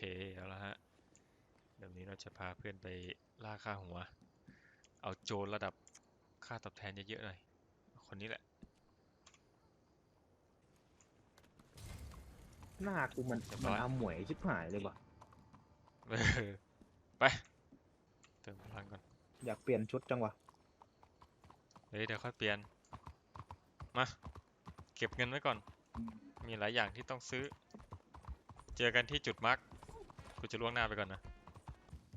เคเอาละฮะเดี๋ยวนี้เราจะพาเพื่อนไปล่าค่าหัว เอาโจรระดับค่าตอบแทนเยอะๆหน่อยคนนี้แหละ หน้ากูมันเรียบร้มันอยอาหมวยชิบหายเลยว่ะ เออไปเติมพลังก่อนอยากเปลี่ยนชุดจังวะเฮ้ยเดี๋ยวค่อยเปลี่ยนมาเก็บเงินไว้ก่อน มีหลายอย่างที่ต้องซื้อ เจอกันที่จุดมาร์ก กูจะล่วงหน้าไปก่อนนะ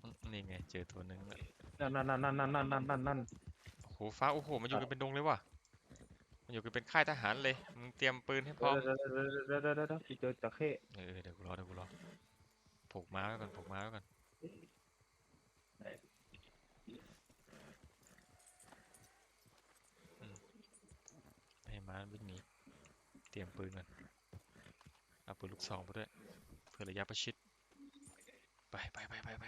อืมนี่ไงเจอตัวหนึงแล้วนั่นนั่นนั่นนั่นนั่นนั่นนั่นนั่น โอ้โหฟ้าโอ้โหมันอยู่กันเป็นดงเลยว่ะมันอยู่กันเป็นค่ายทหารเลยมึงเตรียมปืนให้พร้อม เดี๋ยวเดี๋ยวเดี๋ยวเดี๋ยวเดี๋ยวกูเจอจระเข้เออเดี๋ยวกูรอเดี๋ยวกูรอผูกม้าไว้ก่อนผูกม้าไว้ก่อนอืมให้ม้าวิ่งหนีเตรียมปืนก่อนเอาปืนลูกซองไปด้วยเพื่อระยะประชิด ไปไปไปไปไป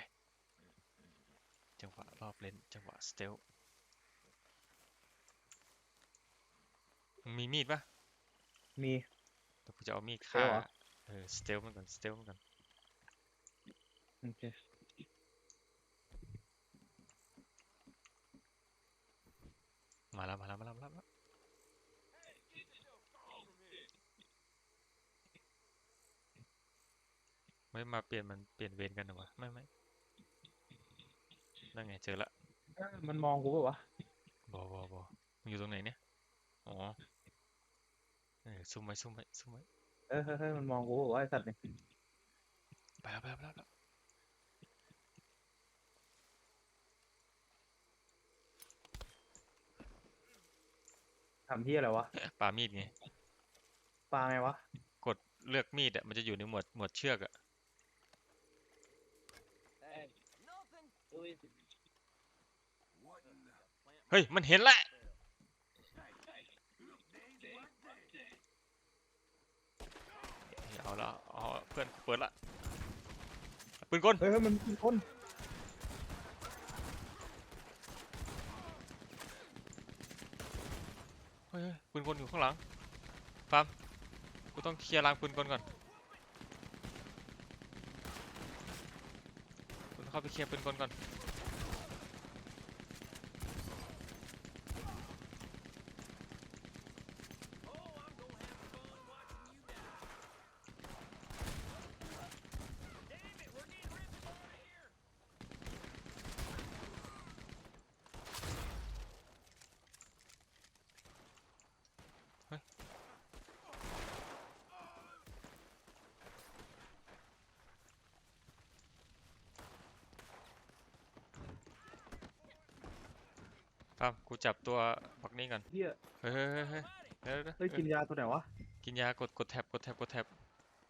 จังหวะรอบเลนจังหวะสเตลมึงมีมีดปะมีเดี๋ยวกูจะเอามีด stealth ฆ่าเหรอ เออสเตลมันก่อนสเตลมันก่อนโอเคมาแล้วมาแล้วมาแล้วมาแล้วมาแล้ว ไม่มาเปลี่ยนมันเปลี่ยนเวรกันเหรอวะไม่ไม่นั่นไงเจอละเอ้ยมันมองกูเปล่าวะบอบอบอมึงอยู่ตรงไหนเนี่ยอ๋อเออซุ่มไว้ซุ่มไว้ซุ่มไว้เออเฮ้ยเฮ้ยมันมองกูเปล่าวะไอสัตว์เนี่ยไปแล้วไปแล้วไปแล้วไปแล้วทำที่อะไรวะปามีดไงปลาไงวะกดเลือกมีดอะมันจะอยู่ในหมวดหมวดเชือกอะ เฮ้ย มันเห็นแล้วเอาละเอาเพื่อนเปิดละปืนกลเฮ้ยเฮ้ยมันมีคนเฮ้ยเฮ้ยปืนกลอยู่ข้างหลังฟาร์มกูต้องเคลียร์รางปืนกลก่อนกูต้อง เข้าไปเคลียร์ปืนกลก่อน ฟาร์มกูจับตัวบักนี้ก่อนเฮียเฮ้ยเฮ้ยเฮ้ยเฮ้ยเดี๋ยวเดี๋ยวเฮ้ยเดี๋ยวกินยาตัวไหนวะ กินยากดกดแท็บกดแท็บกดแท็บ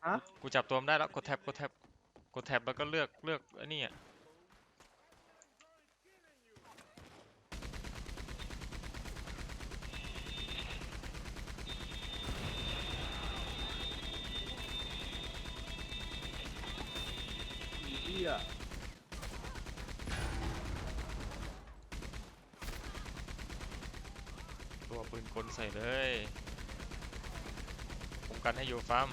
ฮะ กูจับตัวมันได้แล้วกดแท็บกดแท็บกดแท็บแล้วก็เลือกเลือกไอ้นี่อะเฮีย ตัว ปืนกลใส่เลยป้องกันให้อยู่ฟาร์ม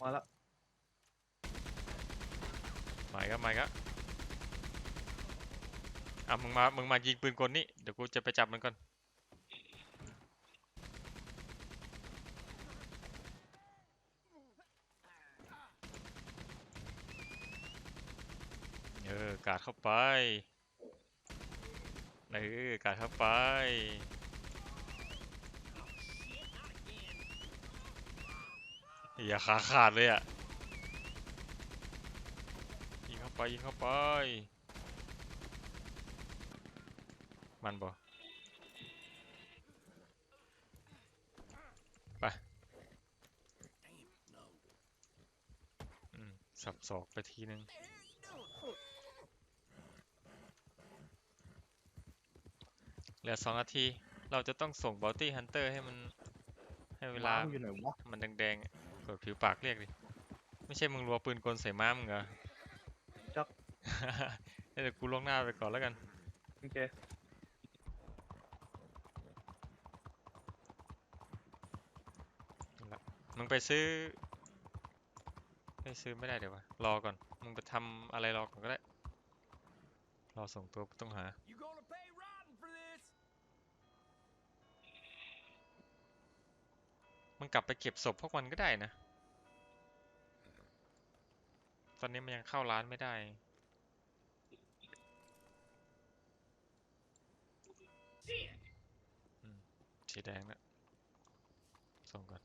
มาละมาอีก็มาอีก็อะมึงมา มึงมายิงปืนกลนี่ เดี๋ยวกูจะไปจับมันก่อน ออกาดเข้าไป เออ กาดเข้าไป อย่าขาขาดเลยอะ ยิงเข้าไป ยิงเข้าไป มันบ่ไปอืมสับศอกไปทีนึง ลือสองนาที เราจะต้องส่งบอลตี้ฮันเตอร์ให้มัน ให้เวลาวะมันแดงๆเปิดผิวปากเรียกดิ ไม่ใช่มึงรัวปืนกลใส่ม้ามึงเหรอจ๊อก เดี๋ยวกูลงหน้าไปก่อนแล้วกัน โอเคมึงไปซื้อ ไปซื้อไม่ได้เดี๋ยววะรอก่อน มึงไปทำอะไรรอก่อนก็ได้ รอส่งตัวผู้ต้องหา You มึงกลับไปเก็บศพพวกมันก็ได้นะ ตอนนี้มันยังเข้าร้านไม่ได้อืมสีแดงนะส่งก่อน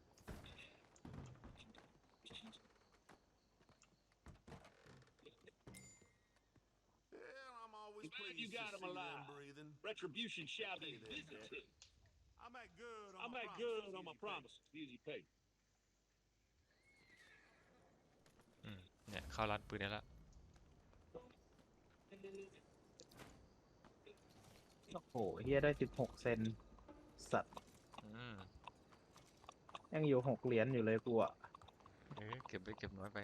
I make good on I'm my at promises, good on my Easy Pay. promise. Easy pay. อืมเนี่ยเข้าร้านปืนได้แล้วโอ้โหเฮียได้สิบหกเซนสัตว์อืมยังอยู่หกเหรียญอยู่เลยกูอะเออเก็บไปเก็บน้อยไป